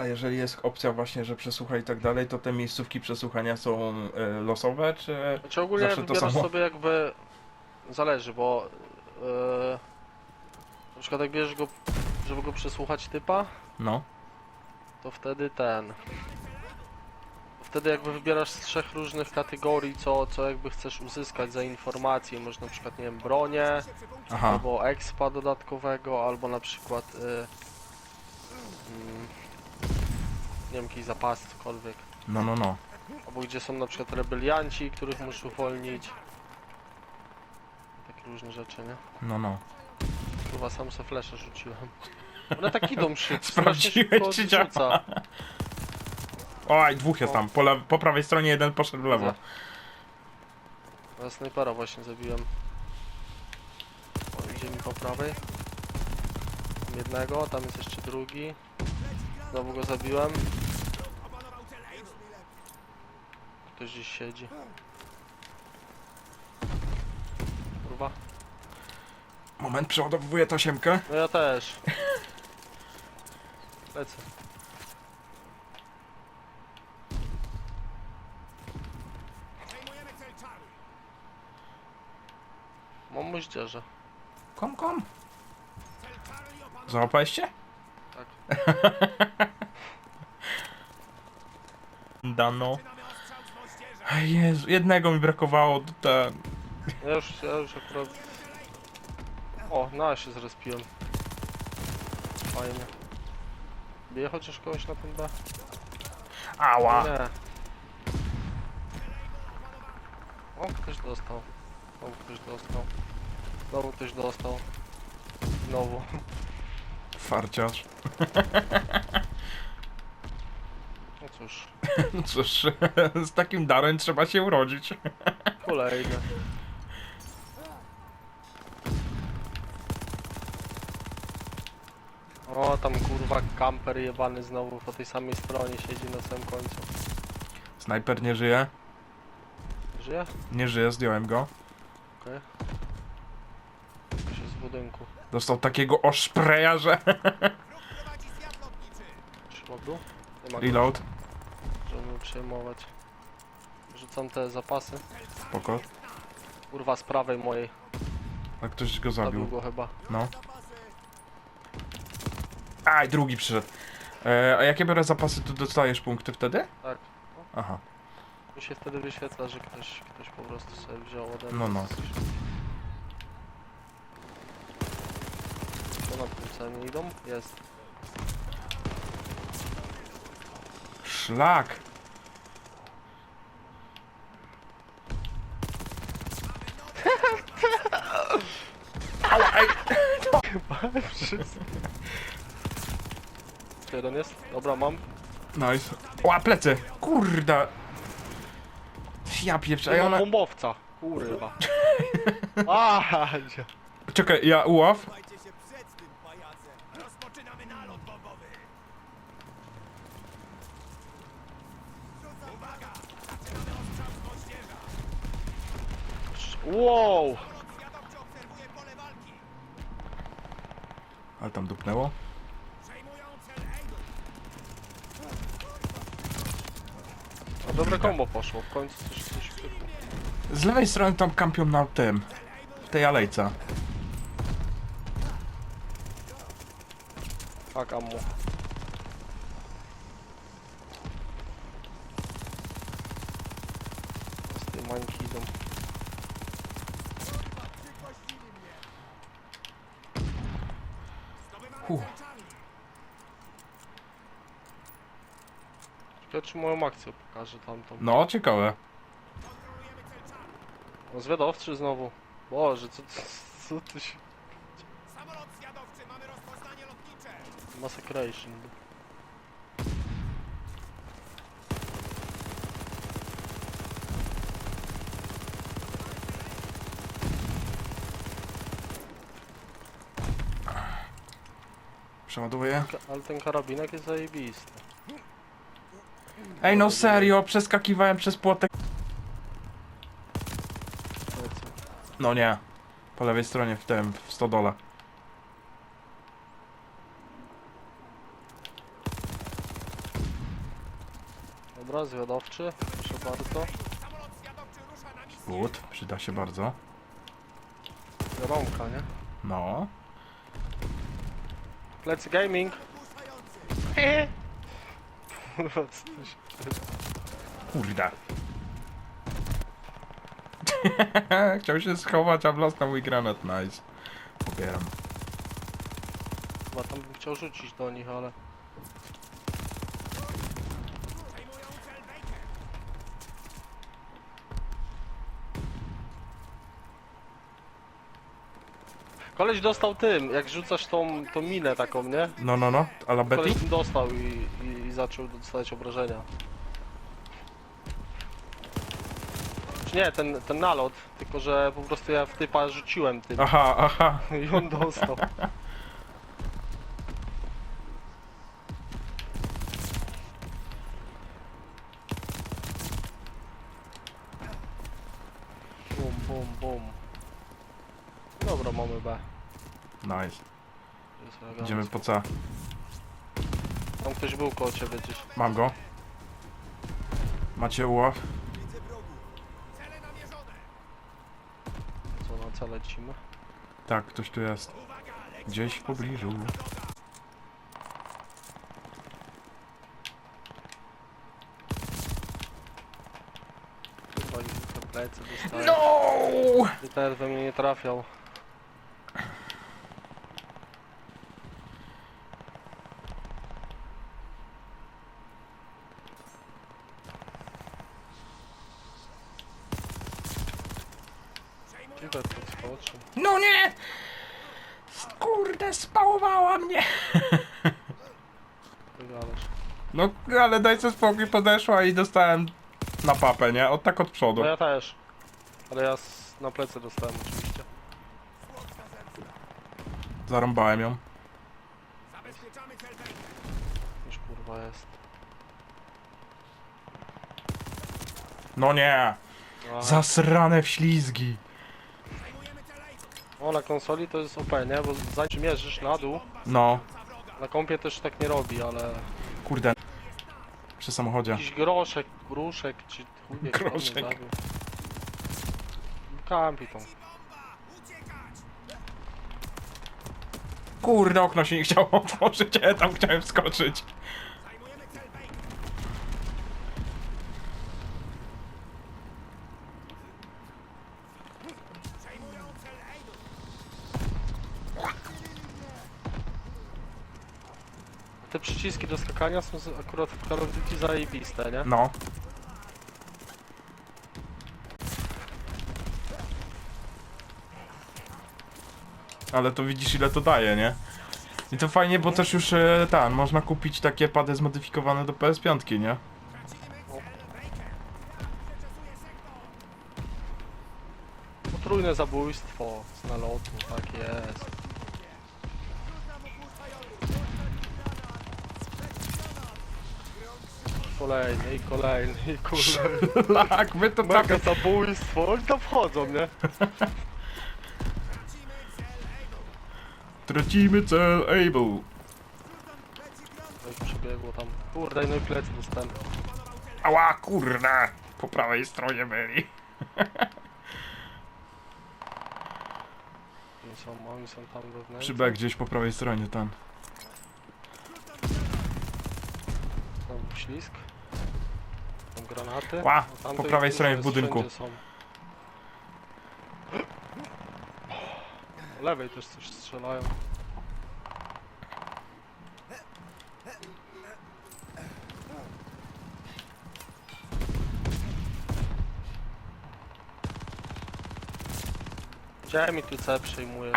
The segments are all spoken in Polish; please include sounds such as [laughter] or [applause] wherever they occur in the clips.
A jeżeli jest opcja właśnie, że przesłuchaj i tak dalej, to te miejscówki przesłuchania są e, losowe, czy... Znaczy ogólnie Zawsze to wybierasz samo? sobie jakby... Zależy, bo... e, na przykład jak bierzesz go, żeby go przesłuchać typa, No. to wtedy ten... Wtedy jakby wybierasz z trzech różnych kategorii, co, co jakby chcesz uzyskać za informacje. Może na przykład, nie wiem, bronię, Aha. albo expa dodatkowego, albo na przykład... Y, mm, nie wiem, jakiś zapas, cokolwiek. No, no, no. Albo gdzie są na przykład rebelianci, których muszę uwolnić. Takie różne rzeczy, nie? No, no. Chyba sam se flesze rzuciłem. One tak idą [laughs] szybko. Sprawdziłeś, czy działa. Oj, dwóch jest O. tam. Po, lew- po prawej stronie jeden poszedł w lewo. Widzę. Ja snajpera właśnie zabiłem. O, idzie mi po prawej. Mam Jednego, tam jest jeszcze drugi. Znowu go zabiłem. Ktoś gdzieś siedzi. Kurwa. Moment, przeładowuję tasiemkę. No ja też. [laughs] Lecę. Mam moździerze. Kom, kom. Załapałeś się? [laughs] Dano. Jezu, jednego mi brakowało ten. Ja już, ja już akurat... O, na się zrespiłem. Fajnie. Bije chociaż kogoś na tym B? Ała. Nie. O, ktoś dostał. Znowu ktoś dostał. Znowu ktoś dostał. Znowu. Farciarz. No cóż, [laughs] No Cóż, [laughs] z takim darem trzeba się urodzić. [laughs] kolejny. O, tam kurwa kamper jebany znowu po tej samej stronie siedzi na samym końcu. Snajper nie żyje. Żyje? Nie żyje, zdjąłem go. Okej. Budynku. Dostał takiego oszpreja, że... Nie ma go, Reload. żeby przejmować. Rzucam te zapasy. Spoko. Kurwa z prawej mojej. A ktoś go Zabił zabił. go chyba. No. Aj, drugi przyszedł. E, a jakie biorę zapasy, to dostajesz punkty wtedy? Tak. Aha. Mi się wtedy wyświetla, że ktoś, ktoś po prostu sobie wziął ode mnie. No, no. coś. Co na tym cenie idą? Jest. Szlak. Ała, ej. Czy jeden jest? Dobra, mam. Nice. Ła, plecy. Kurda. Ja pieprzę, ej, ona... bombowca. Kurwa. [laughs] Aha, gdzie? Czekaj, ja uław. Wow! Ale tam dupnęło. A dobre kombo poszło, w końcu coś, coś pykło. Z lewej strony tam kampią na tym. W tej alejce. Tak, ammo. Z tej mańki idą. Huh. Ciekawe czy moją akcję pokażę tamtą. No, ciekawe. No zwiadowczy znowu. Boże, co, co, co ty się... Samolot zwiadowczy, mamy rozpoznanie lotnicze! Massacration. Przeładowuję. Ka- Ale ten karabinek jest zajebisty. Ej, no serio, przeskakiwałem przez płotek. Lecę. No nie. Po lewej stronie w tym, w stodole. Dobra, zwiadowczy, proszę bardzo. Good, przyda się bardzo. Rąka, nie? No. Plecy gaming. Ogłuszający. Kurwa, co tu się- Kurde. [laughs] Chciał się schować, a wlazł na mój granat. Nice. Pobieram. Chyba tam bym chciał rzucić do nich, ale... Koleś dostał tym, jak rzucasz tą, tą minę taką, nie? No, no, no. Ale Betty? Koleś tym dostał i, i, i zaczął dostawać obrażenia. Czy nie, ten, ten nalot, tylko że po prostu ja w typa rzuciłem tym Aha, aha. i on dostał. Bum, bum, bum. Dobra, mamy B. Nice. Idziemy po C. Tam ktoś był koło ciebie gdzieś. Mam go. Macie uław? Co lecimy? Tak, ktoś tu jest. Gdzieś w pobliżu. Chyba plecy. No! I teraz we mnie nie trafiał. No nie! Kurde, spałowała mnie! Wygadasz. No, ale daj sobie spokój, podeszła i dostałem na papę, nie? Od tak od przodu. No ja też. Ale ja na plecy dostałem oczywiście. Zarąbałem ją. Zabezpieczamy cel Baker. Już kurwa jest. No nie! A, Zasrane wślizgi. Przejmujemy cel Baker. O, na konsoli to jest OP, nie? Bo zanim mierzysz na dół, No, na kompie też tak nie robi, ale... kurde. Przy samochodzie. Jakiś groszek, gruszek, czy chuj wie, kto mnie Groszek. zabił. Kampi tą. Kurde, okno się nie chciało [laughs] otworzyć, ja tam chciałem wskoczyć. Te przyciski do skakania są z- akurat w Call of Duty zajebiste, nie? No. Ale to widzisz ile to daje, nie? I to fajnie, bo też już e, ten, można kupić takie pady zmodyfikowane do PS5, nie? Potrójne zabójstwo z nalotu, tak jest. Kolejny i kolejny i kolejny. [laughs] Tak, my to Mega tak. zabójstwo, oni tam wchodzą, nie? Tracimy cel. Able. No i przebiegło tam. Kurde, no i plecy dostałem. Ała, kurde! Po prawej stronie byli. Oni są, oni są tam wewnętrznie. Przy B gdzieś po prawej stronie. Tam ślisk. Tam granaty. Ła, No tam po prawej stronie w budynku. wszędzie Są. Po lewej też coś strzelają. Gdzie mi tu C przejmuje?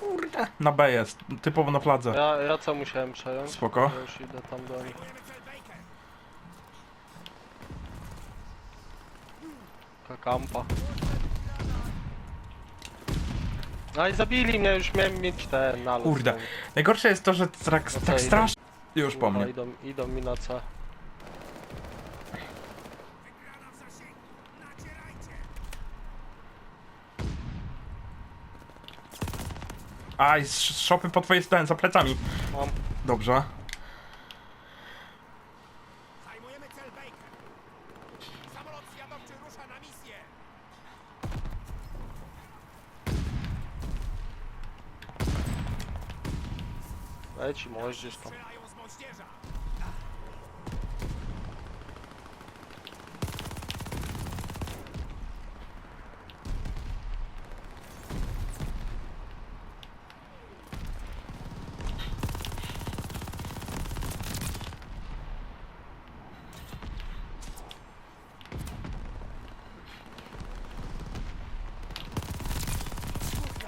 Kurde. Na B jest, typowo na fladze. Ja, ja co musiałem przejąć? Spoko. Ja już idę tam do nich. Kakampa. No i zabili mnie, już miałem mieć ten nalot. Kurde. Najgorsze jest to, że tak, No co, tak idę? strasznie... Już po Kurwa, mnie. Idą, idą mi na C. Wygrana w zasięgu. Nacierajcie. Aj, szopy po twojej stronie, za plecami. Mam. Dobrze. Leci moździerz tam.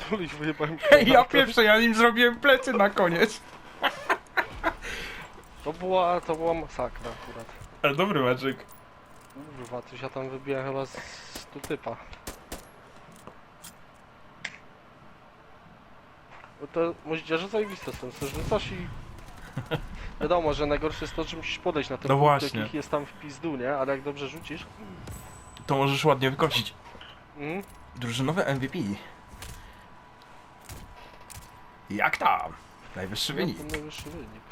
Tuliś wyjebałem [laughs] Ej, ja pierwszy, ja nim zrobiłem plecy na koniec. To była, to była masakra akurat. Ale dobry meczyk. Kurwa, coś ja tam wybiłem chyba z 100 typa. Bo to moździerze zajebiste są, co rzucasz i... [laughs] Wiadomo, że najgorsze jest to, że musisz podejść na ten No punkt, właśnie. jakich jest tam w pizdu, nie? Ale jak dobrze rzucisz... To możesz ładnie wykosić. Mm, Drużynowe MVP. Jak tam? Najwyższy no, wynik. to najwyższy wynik.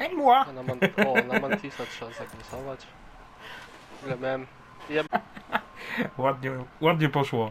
Ej, mła! A na, man o, na Mantisa trzeba zagłosować. Ile miałem? Ja Ładnie, ładnie poszło.